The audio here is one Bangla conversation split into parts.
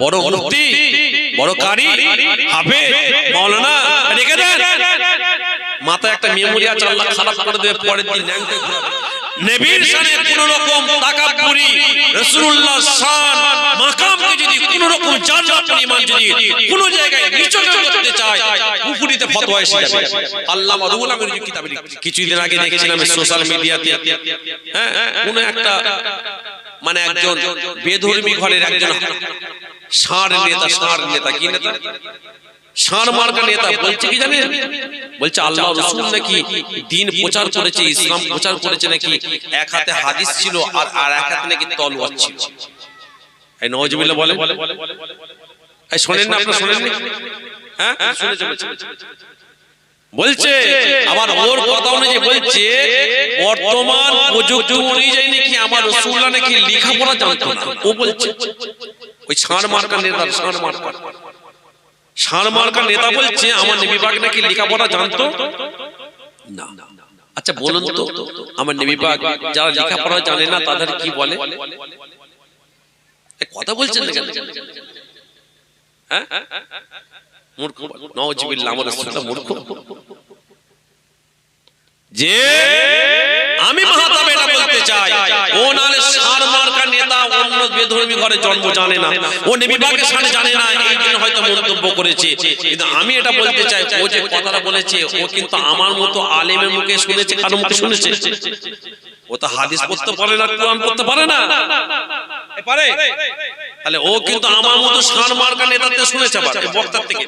বড় মুফতি বড় কারি হাফে রেখে দেন। মাথায় একটা মেমোরি আছে আল্লাহ খারাপ করে দেবে পরের দিন ল্যাংটে ঘোরাবে। নবীর শানে কোন রকম তাকাব্বুরি রাসূলুল্লাহ শান মাকামকে যদি কোন রকম জানা পরিমাণ যদি কোন জায়গায় নিচক করতে চায় কুফরিতে ফতোয়া এসে যাবে। আল্লামা রুহুল আমির যে কিতাবে লিখেছে। কিছুদিন আগে দেখেছিলাম সোশ্যাল মিডিয়াতে হ্যাঁ কোন একটা মানে একজন বেধর্মী ঘরের একজন ষাঁড় নেতা ষাঁড় নেতা কি নেতা? ষাঁড় মার্কা নেতা বলছে কি জানেন? বলছে আল্লাহ রসুল নাকি দিন প্রচার করেছে ইসলাম প্রচার করেছে নাকি এক হাতে হাদিস ছিল আর আর এক হাতে নাকি তলোয়ার ছিল। এই নওয়াজবিল্লাহ বলে এই শোনেন না আপনারা শোনেন না হ্যাঁ? শুনেছেন বলছে আবার ওর কথা অনুযায়ী বলছে বর্তমান প্রযুক্তি অনুযায়ী নাকি আমার রসুল্লাহ নাকি লেখাপড়া জানতো না। ও বলছে ওই ষাঁড় মার্কা নেতা ষাঁড় মার্কা। ষাঁড় মার্কা নেতা বলছে আমার নেবিবাগ নাকি লেখাপড়া জানতো? না। আচ্ছা বলুন তো আমার নেবিবাগ যারা লেখাপড়া জানে না তাদের কি বলে? কথা বলছেন না কেন? হ্যাঁ? মূর্খ নওয়াজিবিল্লাহ আমার রাসূলটা মূর্খ। যে আমি মাহাতাব এটা বলতে চাই ও নালে সার মার্কা নেতা অন্য বেধর্মী ঘরে জন্ম জানে না। ও জানে না এই জন্য হয়তো মন্তব্য করেছে। কিন্তু আমি এটা বলতে চাই ও যে কথাটা বলেছে ও কিন্তু আমার মতো আলেমের মুখে শুনেছে কারও মুখে শুনেছে। ও তো হাদিস পড়তে পারে না কোরআন পড়তে পারে না। পারে? তাহলে ও কিন্তু আমার মতো সার মার্কা নেতাতে শুনেছে আবার বক্তার থেকে।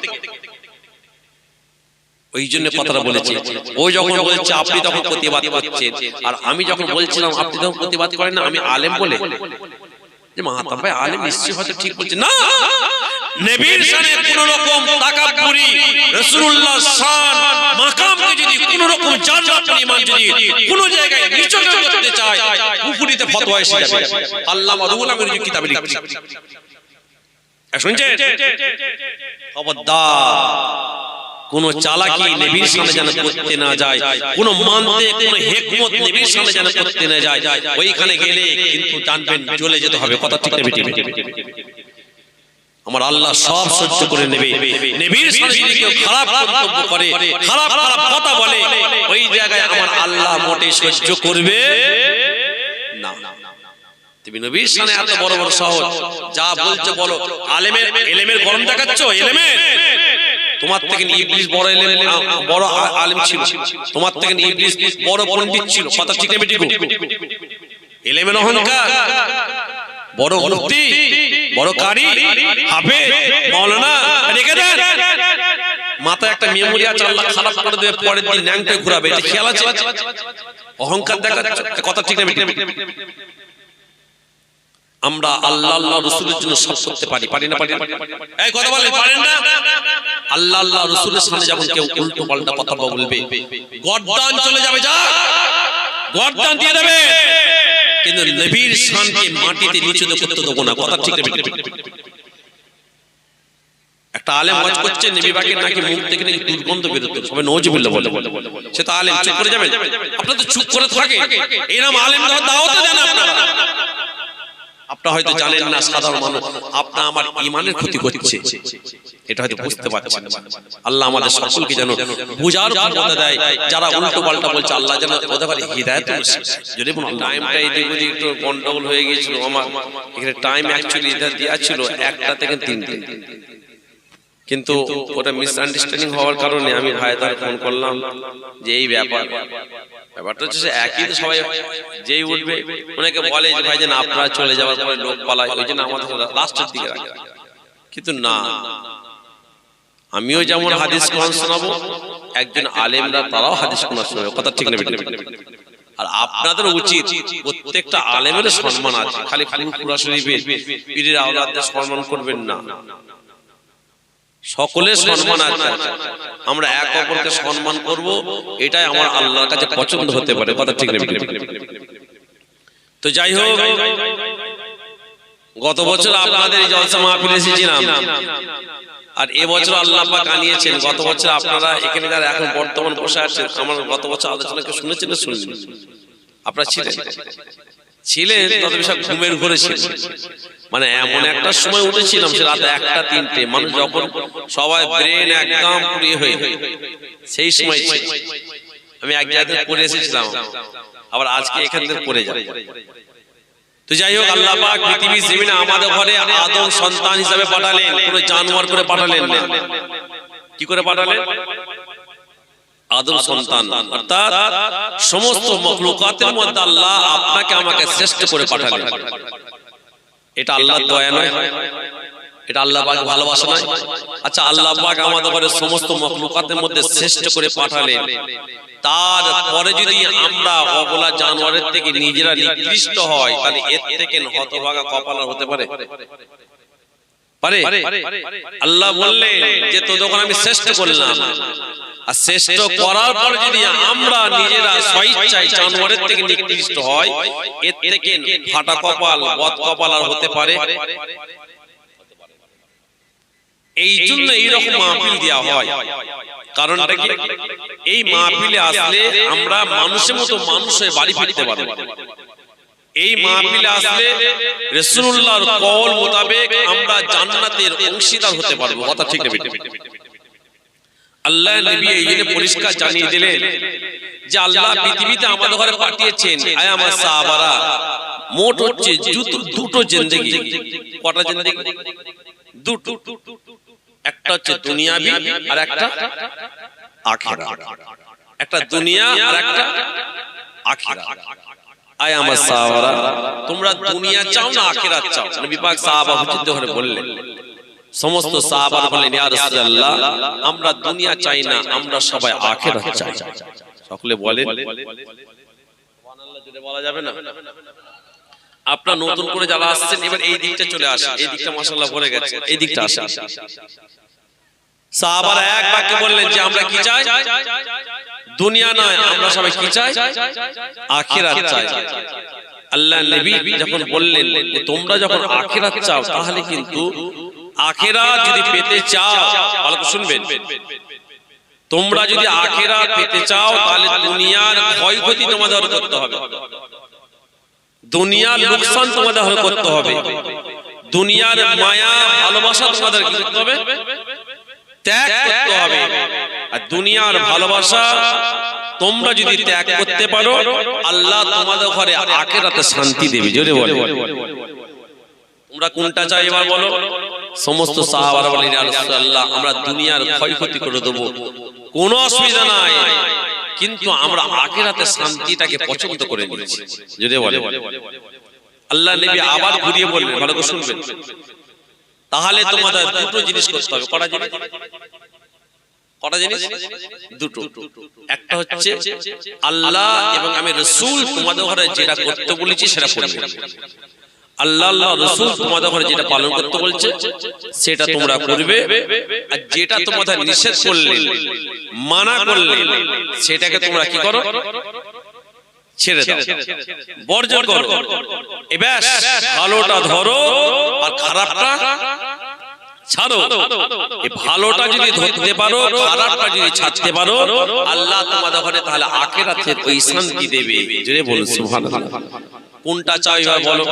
ওই জন্য কথাটা বলেছে। ও যখন বলছে আপনি তখন প্রতিবাদ করছেন। আর আমি যখন বলছিলাম আপনি তখন প্রতিবাদ করেন না? আমি আলেম বলে যে মাহাতাম ভাই আলেম নিশ্চয়ই হয়তো ঠিক বলছে না! নবীর কোন রকম রাসূলুল্লাহ মাকামকে যদি কোন রকম জানা পরিমাণ যদি কোন জায়গায় করতে চায়, কুফরিতে ফতোয়া এসে যাবে। আল্লামা রুহুল আমির যে কিতাবে লিখেছে খবরদার, কোন চালাকি নবীর সামনে যেন করতে না যায়, কোন মানতে, কোন হেকমত নবীর সামনে যেন করতে না যায়, ওইখানে গেলে কিন্তু জানবেন চলে যেতে হবে। কথা ঠিক নেবে আমার আল্লাহ সব সহ্য করে নেবে। নবীর যদি কেউ খারাপ মন্তব্য করে, খারাপ খারাপ কথা বলে। ওই জায়গায় আমার আল্লাহ মোটে সহ্য করবে না। তুমি নবীর সামনে এত বড় বড় সহজ, যা বলছো বলো। আলেমের, এলেমের গরম দেখাচ্ছ? এলেমের? তোমার থেকে ইবলিস বড় এলেম, বড় আলেম ছিল। তোমার থেকে ইবলিস বড় পণ্ডিত ছিল। কথা ঠিক নেবে ঠিক এলেমের অহংকার, বড় মুফতি বড় কারি হাফে মাওলানা রেখে দেন। মাথায় একটা মেমোরি আছে আল্লাহ খারাপ করে দেবে পরের দিন ন্যাংটে ঘুরাবে। এটা খেয়াল আছে? অহংকার দেখাচ্ছ কথা ঠিক নেবে আমরা আল্লাহ আল্লাহ রসুলের জন্য সব করতে পারি পারি না পারি এই কথা বলে পারেন না? আল্লাহ আল্লাহ রসুলের সামনে যখন কেউ উল্টো পাল্টা কথা বলবে গর্দান চলে যাবে যা গর্দান দিয়ে দেবে। কিন্তু নবীর শানকে মাটিতে নিচে করতে দেবো না কথা ঠিক একটা আলেম ওয়াজ করছে নবী পাকের নাকি মুখ থেকে নাকি দুর্গন্ধ বেরোতো সবাই নওয়াজিবুল্লাহ বলে। সে তো আলেম চুপ করে যাবেন আপনারা তো চুপ করে থাকে এরকম আলেম দাওয়াতে দেন আপনারা। আপনারা হয়তো জানেন না সাধারণ মানুষ আপনার আমার ইমানের ক্ষতি করছে। এটা হয়তো বুঝতে পারছেন। আল্লাহ আমাদের সকলকে যেন বুঝার ক্ষমতা দেয় যারা উল্টো পাল্টা বলছে আল্লাহ যেন ওদের পারে হৃদায়ত যদি টাইমটা এদিক ওদিক একটু গন্ডগোল হয়ে গিয়েছিল আমার এখানে টাইম অ্যাকচুয়ালি এটা দেওয়া ছিল একটা থেকে তিন তিনটে। কিন্তু ওটা মিসআন্ডারস্ট্যান্ডিং হওয়ার কারণে আমি ভাইদার ফোন করলাম যে এই ব্যাপার ব্যাপারটা হচ্ছে যে একই তো সবাই যেই উঠবে অনেকে বলে যে ভাই যেন আপনারা চলে যাওয়ার পরে লোক পালায় ওই জন্য আমাদের লাস্টের দিকে রাখে। কিন্তু না আমিও যেমন হাদিস কোরআন শোনাবো একজন আলেমরা তারাও হাদিস কোরআন শোনাবে কথা ঠিক নেবে আর আপনাদের উচিত প্রত্যেকটা আলেমের সম্মান আছে খালি খালি পুরা শরীফের পীরের আওলাদদের সম্মান করবেন না। সকলের সম্মান আছে। আমরা এক অপরকে সম্মান করব এটাই আমার আল্লাহর কাছে পছন্দ হতে পারে। কথা ঠিক নেবে তো যাই হোক গত বছর আপনাদের এই জলসা মাহফিলে এসেছিলাম। আর এবছর আল্লাহ পাক আনিয়েছেন গত বছর আপনারা এখানে যারা এখন বর্তমান বসে আছেন আমার গত বছর আলোচনা কেউ শুনেছেন না শুনলেন? আপনারা ছিলেন? ছিলেন। তত সব ঘুমের ঘরে ছিলেন। মানে এমন একটা সময় উঠেছিলাম সে রাত একটা তিনটে মানুষ যখন সবাই ব্রেন একদম পুড়িয়ে হয়ে সেই সময় আমি এক জায়গায় থেকে পড়ে এসেছিলাম। আবার আজকে এখান থেকে পড়ে যাই তো যাই হোক আল্লাহ পাক পৃথিবী জমিনে আমাদের ঘরে আদম সন্তান হিসাবে পাঠালেন কোনো জানোয়ার করে পাঠালেন। না। কি করে পাঠালেন? আদম সন্তান। অর্থাৎ সমস্ত মখলুকাতের মধ্যে আল্লাহ আপনাকে আমাকে শ্রেষ্ঠ করে পাঠালেন। এটা আল্লাহর দয়া নয়। এটা আল্লাহ পাক ভালোবাসা নয়। আচ্ছা আল্লাহ পাক আমাদের সমস্ত মখলুকাতের মধ্যে শ্রেষ্ঠ করে পাঠালেন। তারপরে যদি আমরা অবলা জানোয়ারের থেকে নিজেরা নিকৃষ্ট হয় তাহলে এর থেকে হতভাগা কপালার হতে পারে। পারে। আল্লাহ বললেন যে তো যখন আমি শ্রেষ্ঠ করলাম। আর শ্রেষ্ঠ করার পর যদি আমরা নিজেরা স্বইচ্ছায় জানোয়ারের থেকে নিকৃষ্ট হয় এর থেকে ফাটা কপাল বদ কপাল আর হতে পারে। এই জন্য এইরকম মাহফিল দেওয়া হয়। কারণটা কি এই মাহফিলে আসলে আমরা মানুষের মতো মানুষ হয়ে বাড়ি ফিরতে পারব। এই মাহফিলে আসলে রাসূলুল্লাহর কওল মোতাবেক আমরা জান্নাতের অংশীদার হতে পারব। কথা ঠিক নেবে আল্লাহ নবী এই জন্য পরিষ্কার জানিয়ে দিলেন যে আল্লাহ পৃথিবীতে আমাদের ঘরে পাঠিয়েছেন। আয় আমার সাহাবারা মোট হচ্ছে দুটো- দুটো জিন্দেগি। কটা জিন্দেগি? দুটো। একটা হচ্ছে দুনিয়াবি আর একটা আখিরা। একটা দুনিয়া আর একটা আখিরা। আয় আমার সাহাবারা তোমরা দুনিয়া চাও না আখিরাত চাও। নবী পাক সাহাবা হুজুরদের ঘরে বললেন সমস্ত সাহাবারা বললেন ইয়া রাসূলুল্লাহ আমরা দুনিয়া চাই না আমরা সবাই আখিরাত চাই। সকলে বলেন সুবহানাল্লাহ জোরে বলা যাবে না? আপনার নতুন করে যারা আসছেন এবার এই দিকটা চলে আসে এই দিকটা মাশাআল্লাহ ভরে গেছে এই দিকটা আসে। সাহাবারা এক বাক্যে বললেন যে আমরা কি চাই? দুনিয়া নয় আমরা সবাই কি চাই? আখিরাত চাই। আল্লাহ নবী যখন বললেন যে তোমরা যখন আখিরাত চাও তাহলে কিন্তু আখিরাত যদি পেতে চাও ভালো করে শুনবেন। তোমরা যদি আখিরাত পেতে চাও তাহলে দুনিয়ার ক্ষয়ক্ষতি তোমাদের করতে হবে। দুনিয়ার লোকসান তোমাদের করতে হবে। দুনিয়ার মায়া ভালোবাসা তোমাদের করতে হবে। ত্যাগ করতে হবে। দুনিয়ার ভালোবাসা তোমরা যদি ত্যাগ করতে পারো আল্লাহ তোমাদের ঘরে আখেরাতে শান্তি দেবে জোরে বলে। তোমরা কোনটা চাই এবার বলো? সমস্ত সাহাবারা বলেন রাসূলুল্লাহ আমরা দুনিয়ার ক্ষয়ক্ষতি করে দেব। কোনো অসুবিধা নাই। কিন্তু আমরা আখেরাতে শান্তিটাকে পছন্দ করে নিয়েছি জোরে বলে। আল্লাহ নবী আবার ঘুরিয়ে বলবেন ভালো করে শুনবেন। তাহলে তোমাদের দুটো জিনিস করতে হবে। কটা জিনিস কটা জিনিস? দুটো। একটা হচ্ছে আল্লাহ এবং আমি রসুল তোমাদের ঘরে যেটা করতে বলেছি সেটা করবে আল্লাহ আল্লাহ রসুল তোমাদের ঘরে যেটা পালন করতে বলছে সেটা তোমরা করবে। আর যেটা তোমাদের নিষেধ করলে মানা করলে সেটাকে তোমরা কি করো? ছেড়ে দাও। বর্জন করো। এবার ভালোটা ধরো আর খারাপটা ছাড়ো। এই ভালোটা যদি ধরতে পারো খারাপটা যদি ছাড়তে পারো আল্লাহ তোমাদের ঘরে তাহলে আখেরাতে ওই শান্তি দেবে। জোরে বলুন সুবহানাল্লাহ। কোনটা চাই বলো?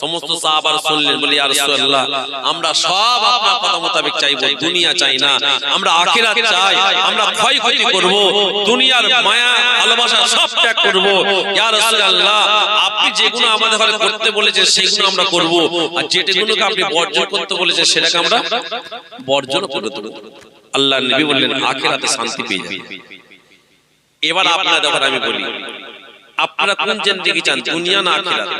সমস্ত সাহাবার শুনলেন, বলি আর রাসূলুল্লাহ, আমরা সব আপনার কথা মোতাবেক চাইব, দুনিয়া চাই না, আমরা আখিরাত চাই, আমরা ক্ষয়ক্ষতি করব, দুনিয়ার মায়া, ভালোবাসা সব ত্যাগ করব, ইয়া রাসূলুল্লাহ, আপনি যেগুলো আমাদের ঘরে করতে বলেছেন সেগুলো আমরা করব, আর যেটাগুলোকে আপনি বর্জন করতে বলেছেন, সেটাকে আমরা বর্জন করে দেব। আল্লাহ নবী বললেন, আখিরাতে শান্তি পেয়ে যাবে। এবার আপনাদের ঘরে আমি বলি, আপনারা কোন জিন্দেগি চান, দুনিয়া না আখিরাত?